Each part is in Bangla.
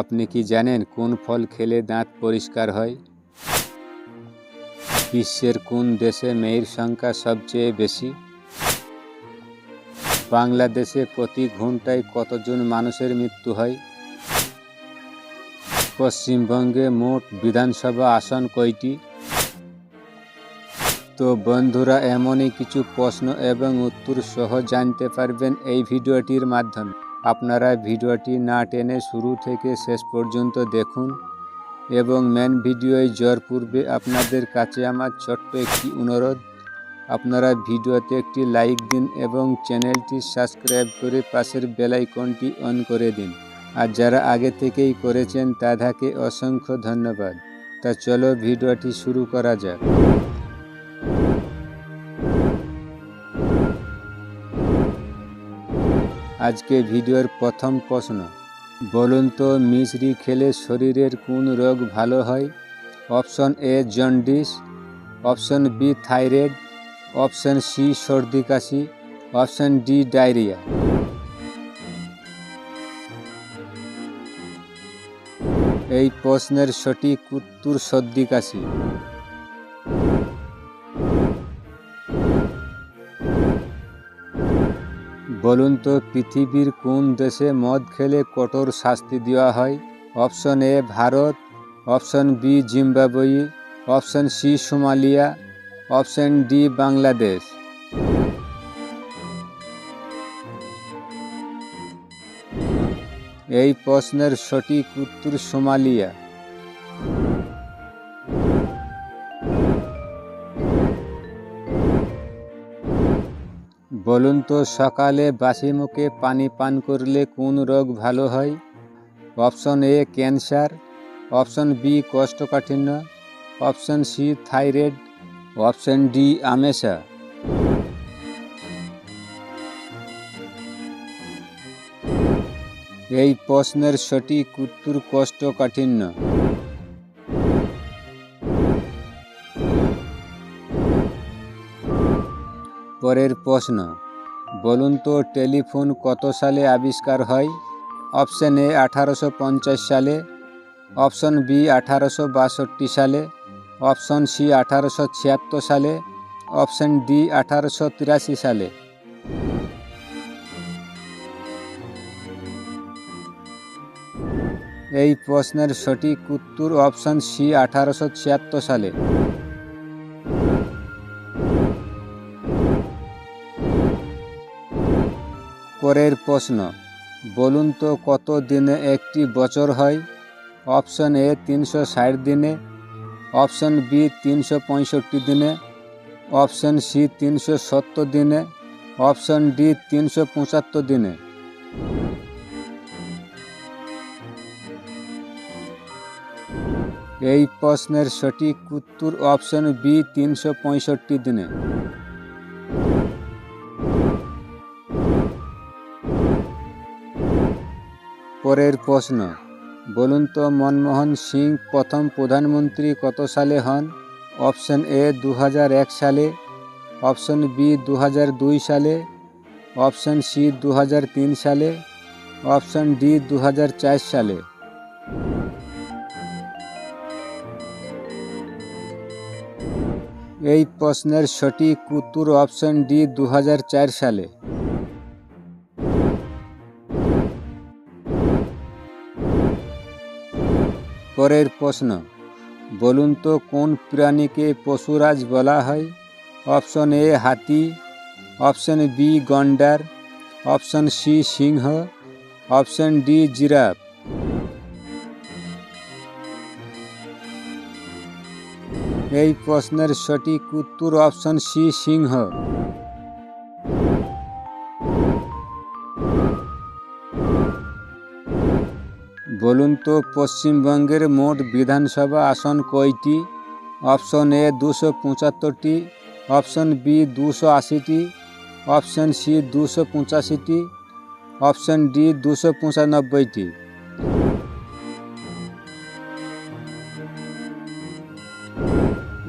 আপনি কি জানেন কোন ফল খেলে দাঁত পরিষ্কার হয়? বিশ্বের কোন দেশে মেয়ের সংখ্যা সবচেয়ে বেশি? বাংলাদেশে প্রতি ঘন্টায় কতজন মানুষের মৃত্যু হয়? পশ্চিমবঙ্গে মোট বিধানসভা আসন কয়টি? তো বন্ধুরা, এমনই কিছু প্রশ্ন এবং উত্তর সহ জানতে পারবেন এই ভিডিওটির মাধ্যমে। আপনারা ভিডিওটি না টেনে শুরু থেকে শেষ পর্যন্ত দেখুন এবং মেন ভিডিওয় যাওয়ার পূর্বে আপনাদের কাছে আমার ছোট্ট একটি অনুরোধ। আপনারা ভিডিওতে একটি লাইক দিন এবং চ্যানেলটি সাবস্ক্রাইব করে পাশের বেল আইকনটি অন করে দিন। আর যারা আগে থেকেই করেছেন তাদেরকে অসংখ্য ধন্যবাদ। তা চলো ভিডিওটি শুরু করা যাক। আজকে ভিডিওর প্রথম প্রশ্ন। বলুন তো মিশ্রি খেলে শরীরের কোন রোগ ভালো হয়? Option A, jaundice. Option B, thyroid. Option C, সর্দি কাশি। Option D, diarrhoea. এই প্রশ্নের সঠিক উত্তর সর্দি কাশি। বলুন তো, পৃথিবীর কোন দেশে মদ খেলে কঠোর শাস্তি দেওয়া হয়? Option A, Bharat, option B Zimbabwe option C, Somalia, option D, Bangladesh. এই প্রশ্নের সঠিক উত্তর সোমালিয়া। বলুন তো, সকালে বাসি মুখে পানি পান করলে কোন রোগ ভালো হয়? Option A, cancer. Option B, কোষ্ঠকাঠিন্য। Option C, thyroid. Option D, আমেশা। এই প্রশ্নের সঠিক উত্তর কোষ্ঠকাঠিন্য। পরের প্রশ্ন, বলুন তো টেলিফোন কত সালে আবিষ্কার হয়? অপশন এ আঠারোশো পঞ্চাশ সালে, অপশন বি আঠারোশো বাষট্টি সালে, অপশন সি আঠারোশো ছিয়াত্তর সালে, অপশন ডি আঠারোশো তিরাশি সালে। এই প্রশ্নের সঠিক উত্তর অপশন সি আঠারোশো ছিয়াত্তর সালে। পরের প্রশ্ন, বলুন তো কত দিনে একটি বছর হয়? অপশন এ তিনশো ষাট দিনে, অপশন বি তিনশো পঁয়ষট্টি দিনে, অপশন সি তিনশো সত্তর দিনে, অপশন ডি তিনশো পঁচাত্তর দিনে। এই প্রশ্নের সঠিক উত্তর অপশন বি তিনশো পঁয়ষট্টি দিনে। পরের প্রশ্ন, বলুন তো মনমোহন সিং প্রথম প্রধানমন্ত্রী কত সালে হন? অপশন এ দু সালে, অপশন বি দু হাজার দুই সালে, অপশন সি দু হাজার তিন সালে, অপশন ডি দু হাজার চার সালে। এই প্রশ্নের সঠিক উত্তর অপশন ডি দু হাজার চার সালে। পরের প্রশ্ন, বলুন তো কোন প্রাণীকে পশুরাজ বলা হয়? অপশন এ হাতি, অপশন বি গন্ডার, অপশন সি সিংহ, অপশন ডি জিরাফ। এই প্রশ্নের সঠিক উত্তর অপশন সি সিংহ। বলুন তো, পশ্চিমবঙ্গের মোট বিধানসভা আসন কয়টি? অপশন এ দুশো পঁচাত্তরটি, অপশন বি দুশো আশিটি, অপশন সি দুশো পঁচাশিটি, অপশন ডি দুশো পঁচানব্বইটি।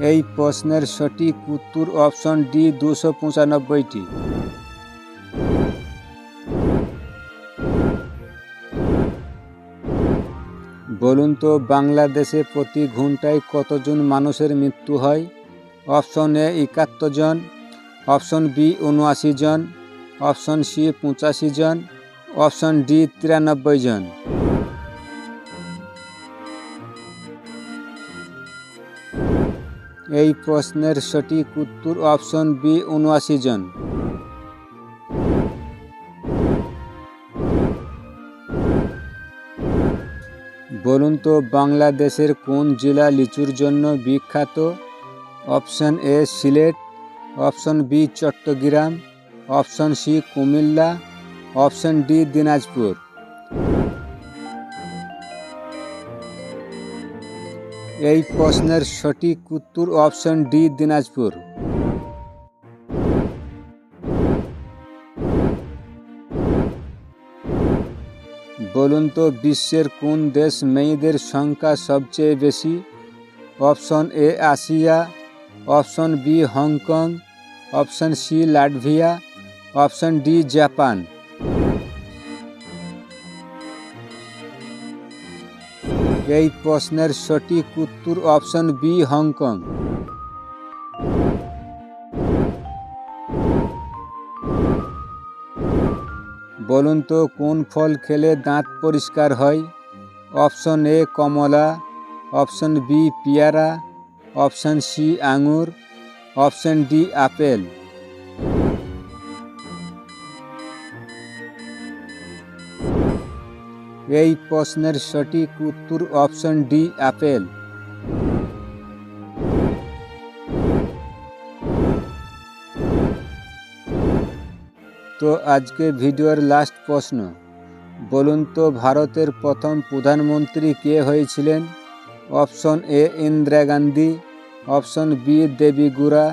এই প্রশ্নের সঠিক উত্তর অপশন ডি দুশো পঁচানব্বইটি। তো বাংলাদেশে প্রতি ঘন্টায় কতজন মানুষের মৃত্যু হয়? অপশন এ একাত্তর জন, অপশন বি উনআশি জন, অপশন সি পঁচাশি জন, অপশন ডি তিরানব্বই জন। এই প্রশ্নের সঠিক উত্তর অপশন বি উনআশি জন। বলুন তো বাংলাদেশের কোন জেলা লিচুর জন্য বিখ্যাত? Option A Sylhet, option B Chittagong, option C Comilla, option D Dinajpur. এই প্রশ্নের সঠিক উত্তর অপশন ডি দিনাজপুর। বলুন তো, বিশ্বের কোন দেশ মেয়েদের সংখ্যা সবচেয়ে বেশি? Option A, Asia. Option B, Hong Kong. Option C, Latvia. Option D, Japan. এই প্রশ্নের সঠিক উত্তর অপশন বি, হংকং। বলুন তো, কোন ফল খেলে দাঁত পরিষ্কার হয়? অপশন এ কমলা, অপশন বি পেয়ারা, অপশন সি আঙুর, অপশন ডি আপেল। এই প্রশ্নের সঠিক উত্তর অপশন ডি আপেল। তো আজকে ভিডিওর লাস্ট প্রশ্ন। বলুন তো ভারতের প্রথম প্রধানমন্ত্রী কে হয়েছিলেন? Option A Indira Gandhi, option B Deve Gowda,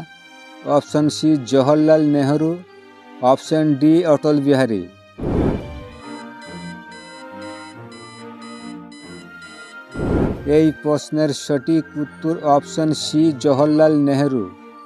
option C Jawaharlal Nehru, option D Atal Bihari. এই প্রশ্নের সঠিক উত্তর অপশন সি জওহরলাল নেহরু।